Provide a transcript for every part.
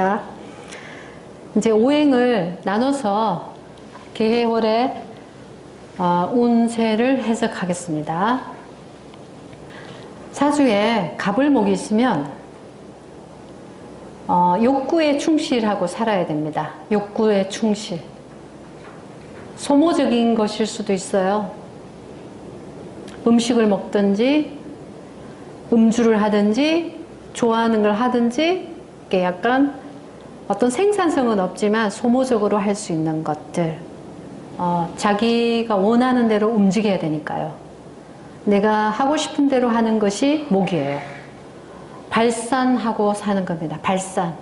자, 이제 오행을 나눠서 개해월의 어, 운세를 해석하겠습니다. 사주에 갑을 목이 있으면 어, 욕구에 충실하고 살아야 됩니다. 욕구에 충실. 소모적인 것일 수도 있어요. 음식을 먹든지, 음주를 하든지, 좋아하는 걸 하든지, 약간 어떤 생산성은 없지만 소모적으로 할 수 있는 것들. 어, 자기가 원하는 대로 움직여야 되니까요. 내가 하고 싶은 대로 하는 것이 목이에요. 발산하고 사는 겁니다. 발산.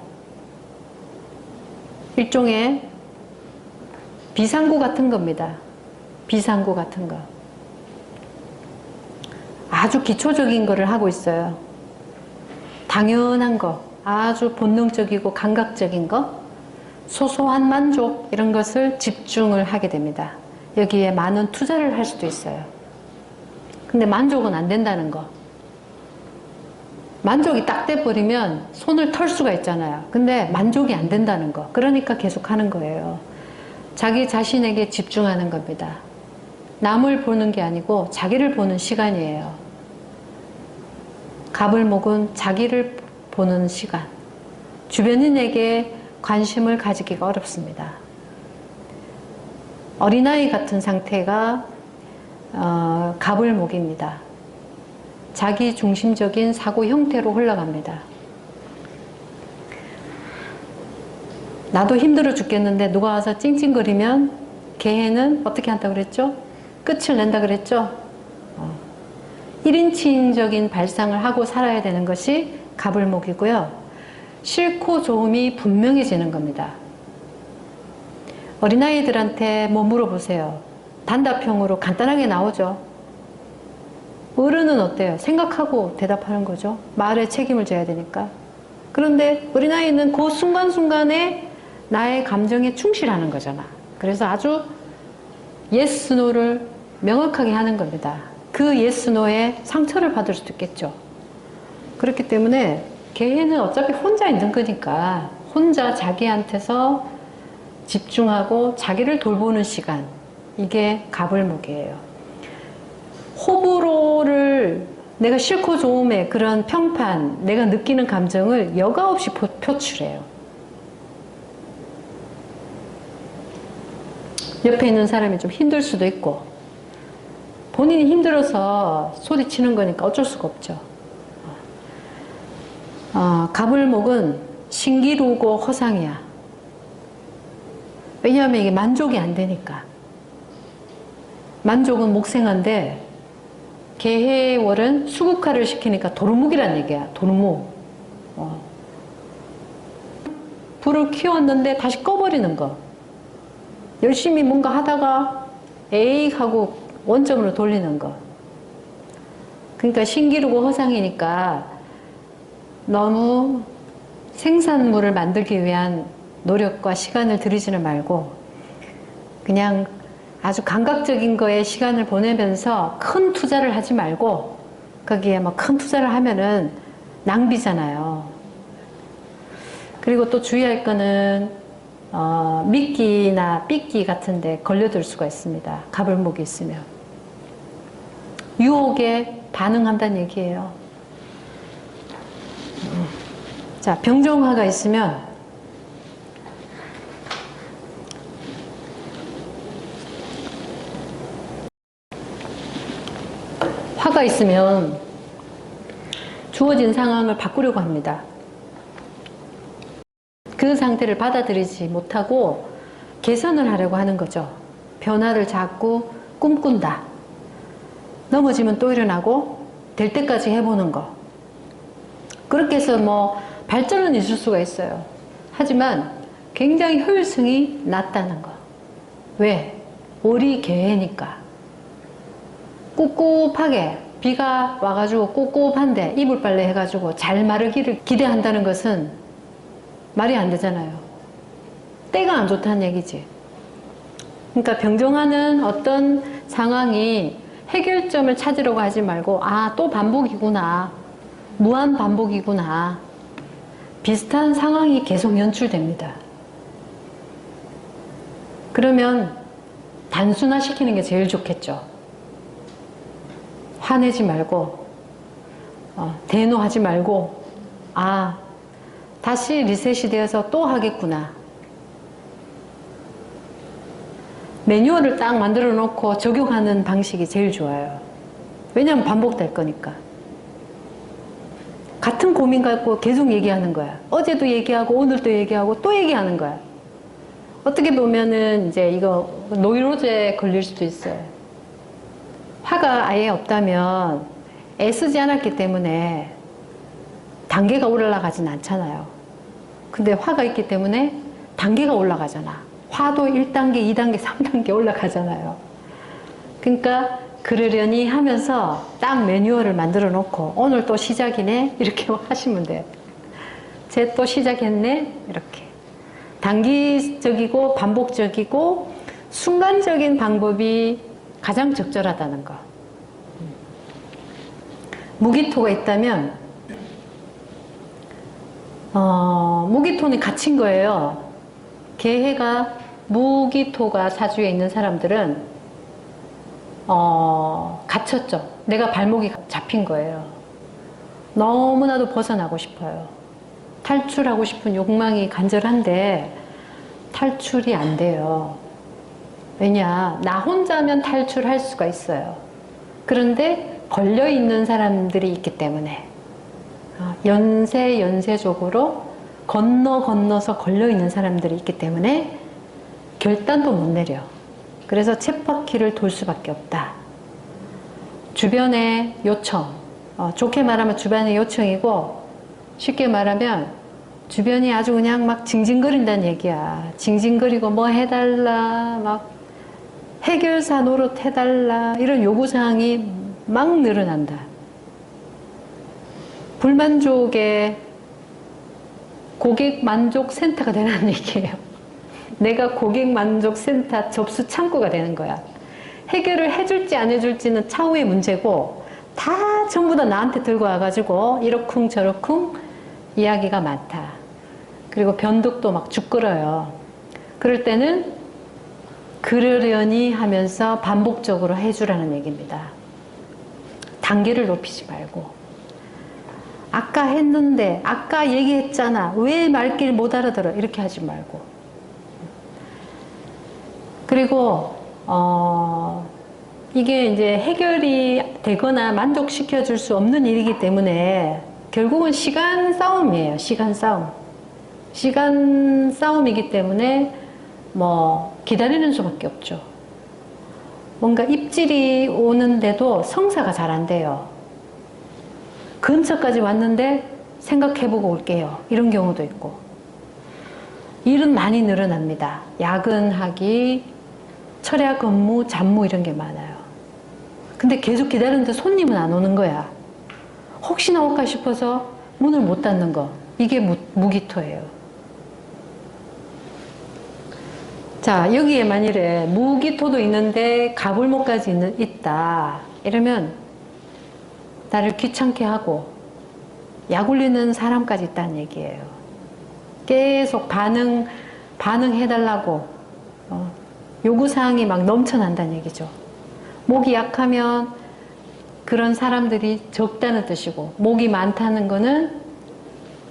일종의 비상구 같은 겁니다. 비상구 같은 거. 아주 기초적인 거를 하고 있어요. 당연한 거, 아주 본능적이고 감각적인 거, 소소한 만족, 이런 것을 집중을 하게 됩니다. 여기에 많은 투자를 할 수도 있어요. 근데 만족은 안 된다는 거. 만족이 딱 돼버리면 손을 털 수가 있잖아요. 근데 만족이 안 된다는 거. 그러니까 계속 하는 거예요. 자기 자신에게 집중하는 겁니다. 남을 보는 게 아니고 자기를 보는 시간이에요. 갑을 목은 자기를 보는 시간. 주변인에게 관심을 가지기가 어렵습니다. 어린아이 같은 상태가 어, 갑을목입니다. 자기 중심적인 사고 형태로 흘러갑니다. 나도 힘들어 죽겠는데 누가 와서 찡찡거리면 개해는 어떻게 한다 그랬죠? 끝을 낸다 그랬죠? 어. 1인칭적인 발상을 하고 살아야 되는 것이 갑을목이고요. 싫고 좋음이 분명해지는 겁니다. 어린아이들한테 뭐 물어보세요. 단답형으로 간단하게 나오죠. 어른은 어때요? 생각하고 대답하는 거죠. 말에 책임을 져야 되니까. 그런데 어린아이는 그 순간순간에 나의 감정에 충실하는 거잖아. 그래서 아주 yes, no를 명확하게 하는 겁니다. 그 yes, no에 상처를 받을 수도 있겠죠. 그렇기 때문에 개인은 어차피 혼자 있는 거니까 혼자 자기한테서 집중하고 자기를 돌보는 시간. 이게 갑을목이에요. 호불호를 내가 싫고 좋음의 그런 평판, 내가 느끼는 감정을 여과 없이 표출해요. 옆에 있는 사람이 좀 힘들 수도 있고, 본인이 힘들어서 소리치는 거니까 어쩔 수가 없죠. 어, 갑을목은 신기루고 허상이야. 왜냐하면 이게 만족이 안 되니까. 만족은 목생한데 개해월은 수국화를 시키니까 도루묵이란 얘기야. 도루묵. 어. 불을 키웠는데 다시 꺼버리는 거. 열심히 뭔가 하다가 에이 하고 원점으로 돌리는 거. 그러니까 신기루고 허상이니까 너무 생산물을 만들기 위한 노력과 시간을 들이지는 말고 그냥 아주 감각적인 거에 시간을 보내면서 큰 투자를 하지 말고 거기에 뭐 큰 투자를 하면은 낭비잖아요. 그리고 또 주의할 거는 어, 미끼나 삐끼 같은 데 걸려들 수가 있습니다. 가불목이 있으면 유혹에 반응한다는 얘기예요. 자, 병정화가 있으면 화가 있으면 주어진 상황을 바꾸려고 합니다. 그 상태를 받아들이지 못하고 개선을 하려고 하는 거죠. 변화를 자꾸 꿈꾼다. 넘어지면 또 일어나고 될 때까지 해보는 거. 그렇게 해서 뭐 발전은 있을 수가 있어요. 하지만 굉장히 효율성이 낮다는 거. 왜? 월이 개해니까. 꿉꿉하게 비가 와가지고 꿉꿉한데 이불 빨래 해가지고 잘 마르기를 기대한다는 것은 말이 안 되잖아요. 때가 안 좋다는 얘기지. 그러니까 병정하는 어떤 상황이 해결점을 찾으려고 하지 말고 아 또 반복이구나. 무한 반복이구나. 비슷한 상황이 계속 연출됩니다. 그러면 단순화시키는 게 제일 좋겠죠. 화내지 말고, 어, 대노하지 말고, 아, 다시 리셋이 되어서 또 하겠구나. 매뉴얼을 딱 만들어 놓고 적용하는 방식이 제일 좋아요. 왜냐하면 반복될 거니까. 같은 고민 갖고 계속 얘기하는 거야. 어제도 얘기하고 오늘도 얘기하고 또 얘기하는 거야. 어떻게 보면은 이제 이거 노이로제에 걸릴 수도 있어요. 화가 아예 없다면 애쓰지 않았기 때문에 단계가 올라가진 않잖아요. 근데 화가 있기 때문에 단계가 올라가잖아. 화도 1단계, 2단계, 3단계 올라가잖아요. 그러니까 그러려니 하면서 딱 매뉴얼을 만들어 놓고 오늘 또 시작이네 이렇게 하시면 돼요. 쟤 또 시작했네 이렇게 단기적이고 반복적이고 순간적인 방법이 가장 적절하다는 거. 무기토가 있다면 어, 무기토는 갇힌 거예요. 개해가 무기토가 사주에 있는 사람들은 어, 갇혔죠. 내가 발목이 잡힌 거예요. 너무나도 벗어나고 싶어요. 탈출하고 싶은 욕망이 간절한데 탈출이 안 돼요. 왜냐, 나 혼자면 탈출할 수가 있어요. 그런데 걸려 있는 사람들이 있기 때문에 어, 연쇄 연쇄적으로 건너 건너서 걸려 있는 사람들이 있기 때문에 결단도 못 내려. 그래서 쳇바퀴를 돌 수밖에 없다. 주변의 요청, 어, 좋게 말하면 주변의 요청이고 쉽게 말하면 주변이 아주 그냥 막 징징거린다는 얘기야. 징징거리고 뭐 해달라, 막 해결사 노릇 해달라 이런 요구사항이 막 늘어난다. 불만족의 고객 만족 센터가 되는 얘기예요. 내가 고객 만족 센터 접수 창구가 되는 거야. 해결을 해줄지 안 해줄지는 차후의 문제고 다 전부 다 나한테 들고 와가지고 이러쿵 저러쿵 이야기가 많다. 그리고 변덕도 막 죽끓어요. 그럴 때는 그러려니 하면서 반복적으로 해주라는 얘기입니다. 단계를 높이지 말고 아까 했는데 아까 얘기했잖아 왜 말귀를 못 알아들어 이렇게 하지 말고 그리고 어 이게 이제 해결이 되거나 만족시켜 줄 수 없는 일이기 때문에 결국은 시간 싸움이에요 시간 싸움 시간 싸움이기 때문에 뭐 기다리는 수밖에 없죠 뭔가 입질이 오는데도 성사가 잘 안 돼요 근처까지 왔는데 생각해보고 올게요. 이런 경우도 있고. 일은 많이 늘어납니다. 야근하기, 철야 근무, 잡무 이런 게 많아요. 근데 계속 기다리는데 손님은 안 오는 거야. 혹시나 올까 싶어서 문을 못 닫는 거. 이게 무, 무기토예요. 자, 여기에 만일에 무기토도 있는데 가불목까지 있는, 있다. 이러면 나를 귀찮게 하고 약 올리는 사람까지 있다는 얘기예요. 계속 반응, 반응해달라고 어, 요구사항이 막 넘쳐난다는 얘기죠. 목이 약하면 그런 사람들이 적다는 뜻이고 목이 많다는 거는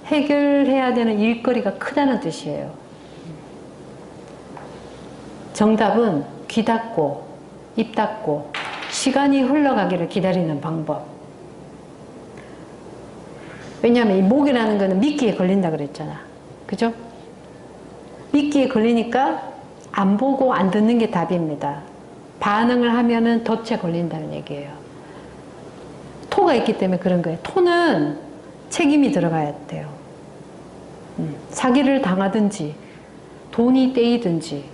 해결해야 되는 일거리가 크다는 뜻이에요. 정답은 귀 닫고 입 닫고 시간이 흘러가기를 기다리는 방법. 왜냐하면 이 목이라는 거는 미끼에 걸린다 그랬잖아. 그죠? 미끼에 걸리니까 안 보고 안 듣는 게 답입니다. 반응을 하면은 덫에 걸린다는 얘기예요. 토가 있기 때문에 그런 거예요. 토는 책임이 들어가야 돼요. 음, 사기를 당하든지 돈이 떼이든지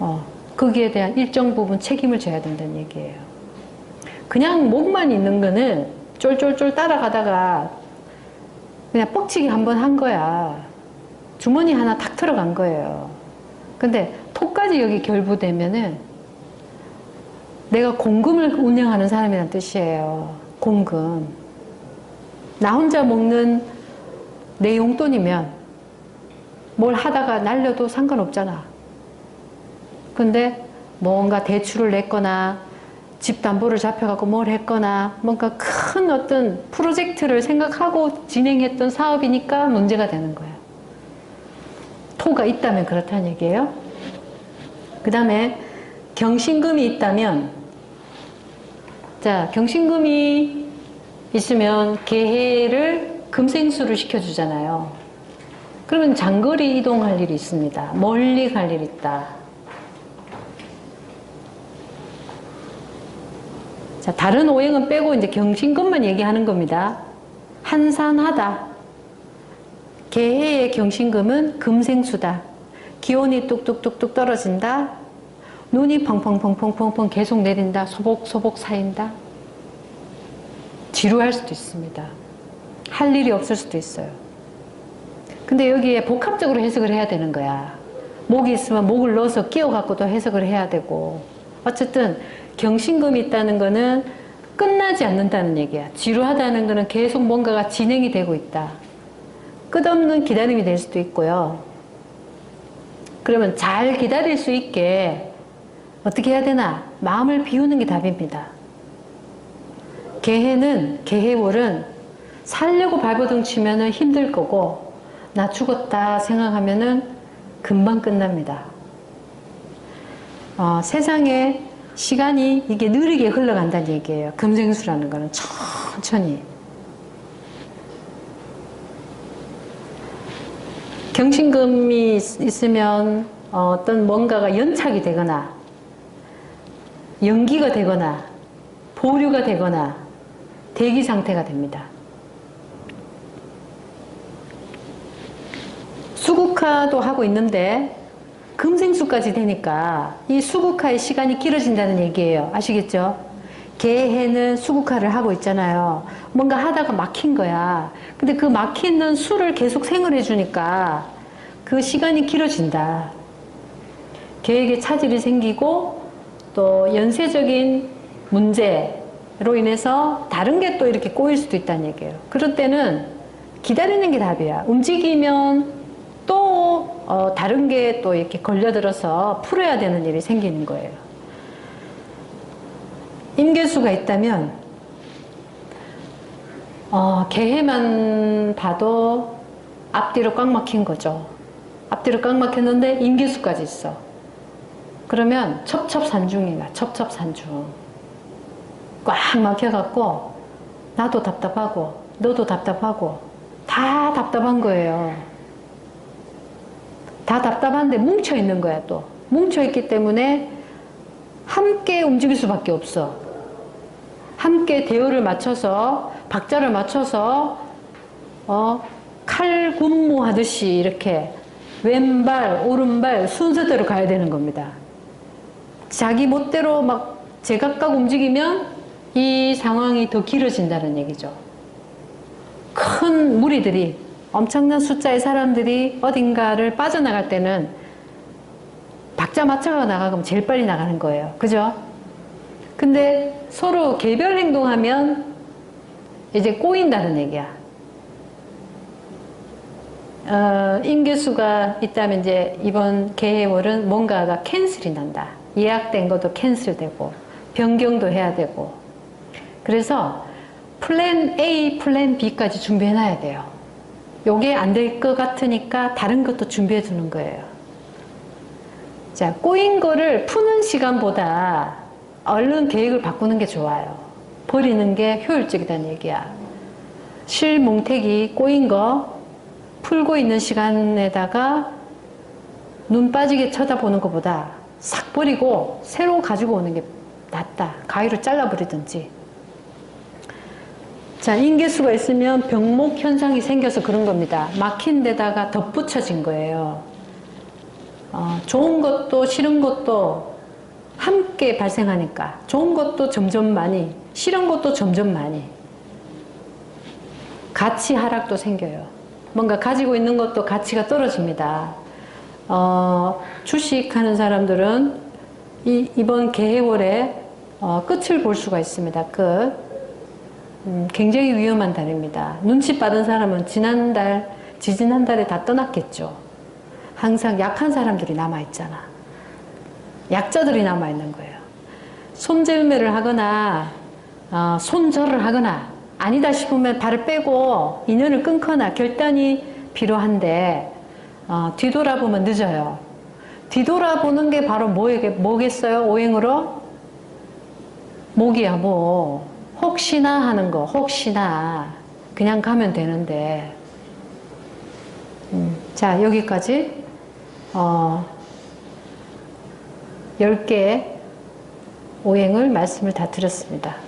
어, 거기에 대한 일정 부분 책임을 져야 된다는 얘기예요. 그냥 목만 있는 거는 쫄쫄쫄 따라가다가 그냥 뻑치기 한 번 한 거야. 주머니 하나 탁 들어간 거예요. 근데 토까지 여기 결부되면은 내가 공금을 운영하는 사람이란 뜻이에요. 공금. 나 혼자 먹는 내 용돈이면 뭘 하다가 날려도 상관없잖아. 근데 뭔가 대출을 냈거나 집 담보를 잡혀갖고 뭘 했거나 뭔가 큰 어떤 프로젝트를 생각하고 진행했던 사업이니까 문제가 되는 거예요. 토가 있다면 그렇다는 얘기예요. 그 다음에 경신금이 있다면 자 경신금이 있으면 개해를 금생수를 시켜주잖아요. 그러면 장거리 이동할 일이 있습니다. 멀리 갈 일이 있다. 자, 다른 오행은 빼고 이제 경신금만 얘기하는 겁니다. 한산하다. 개해의 경신금은 금생수다. 기온이 뚝뚝뚝뚝 떨어진다. 눈이 펑펑펑펑펑펑 계속 내린다. 소복소복 쌓인다. 지루할 수도 있습니다. 할 일이 없을 수도 있어요. 근데 여기에 복합적으로 해석을 해야 되는 거야. 목이 있으면 목을 넣어서 끼워갖고도 해석을 해야 되고. 어쨌든 경신금이 있다는 거는 끝나지 않는다는 얘기야. 지루하다는 거는 계속 뭔가가 진행이 되고 있다. 끝없는 기다림이 될 수도 있고요. 그러면 잘 기다릴 수 있게 어떻게 해야 되나? 마음을 비우는 게 답입니다. 개해는, 개해월은 살려고 발버둥 치면은 힘들 거고, 나 죽었다 생각하면은 금방 끝납니다. 어, 세상에 시간이 이게 느리게 흘러간다는 얘기예요. 금생수라는 거는 천천히. 경신금이 있- 있으면 어, 어떤 뭔가가 연착이 되거나 연기가 되거나 보류가 되거나 대기 상태가 됩니다. 수국화도 하고 있는데 금생수까지 되니까 이 수국화의 시간이 길어진다는 얘기예요. 아시겠죠? 개해는 수국화를 하고 있잖아요. 뭔가 하다가 막힌 거야. 근데 그 막히는 수를 계속 생을 해주니까 그 시간이 길어진다. 계획에 차질이 생기고 또 연쇄적인 문제로 인해서 다른 게 또 이렇게 꼬일 수도 있다는 얘기예요. 그럴 때는 기다리는 게 답이야. 움직이면 또 어, 다른 게 또 이렇게 걸려들어서 풀어야 되는 일이 생기는 거예요. 임계수가 있다면 어, 개해만 봐도 앞뒤로 꽉 막힌 거죠. 앞뒤로 꽉 막혔는데 임계수까지 있어. 그러면 첩첩산중이야. 첩첩산중. 꽉 막혀갖고 나도 답답하고 너도 답답하고 다 답답한 거예요. 다 답답한데 뭉쳐 있는 거야 또. 뭉쳐 있기 때문에 함께 움직일 수밖에 없어. 함께 대열을 맞춰서 박자를 맞춰서 어, 칼 군무 하듯이 이렇게 왼발 오른발 순서대로 가야 되는 겁니다. 자기 멋대로 막 제각각 움직이면 이 상황이 더 길어진다는 얘기죠. 큰 무리들이 엄청난 숫자의 사람들이 어딘가를 빠져나갈 때는 박자 맞춰가 나가면 제일 빨리 나가는 거예요. 그죠? 근데 서로 개별 행동하면 이제 꼬인다는 얘기야. 어, 임계수가 있다면 이제 이번 개해월은 뭔가가 캔슬이 난다. 예약된 것도 캔슬되고 변경도 해야 되고 그래서 플랜 A, 플랜 B까지 준비해 놔야 돼요. 요게 안 될 것 같으니까 다른 것도 준비해 두는 거예요. 자, 꼬인 거를 푸는 시간보다 얼른 계획을 바꾸는 게 좋아요. 버리는 게 효율적이다는 얘기야. 실뭉태기 꼬인 거 풀고 있는 시간에다가 눈 빠지게 쳐다보는 것보다 싹 버리고 새로 가지고 오는 게 낫다. 가위로 잘라버리든지. 자, 인계수가 있으면 병목 현상이 생겨서 그런 겁니다. 막힌 데다가 덧붙여진 거예요. 어, 좋은 것도 싫은 것도 함께 발생하니까 좋은 것도 점점 많이, 싫은 것도 점점 많이. 가치 하락도 생겨요. 뭔가 가지고 있는 것도 가치가 떨어집니다. 어, 주식하는 사람들은 이, 이번 개해월에 어, 끝을 볼 수가 있습니다. 끝. 음, 굉장히 위험한 달입니다. 눈치 빠른 사람은 지난달 지지난달에 다 떠났겠죠. 항상 약한 사람들이 남아있잖아. 약자들이 남아있는 거예요. 손절매를 하거나, 어, 손절을 하거나, 아니다 싶으면 발을 빼고 인연을 끊거나 결단이 필요한데, 어, 뒤돌아보면 늦어요. 뒤돌아보는 게 바로 뭐에게, 뭐겠어요? 오행으로? 목이야, 뭐. 혹시나 하는 거, 혹시나. 그냥 가면 되는데. 음, 자, 여기까지, 어, 10개의 오행을 말씀을 다 드렸습니다.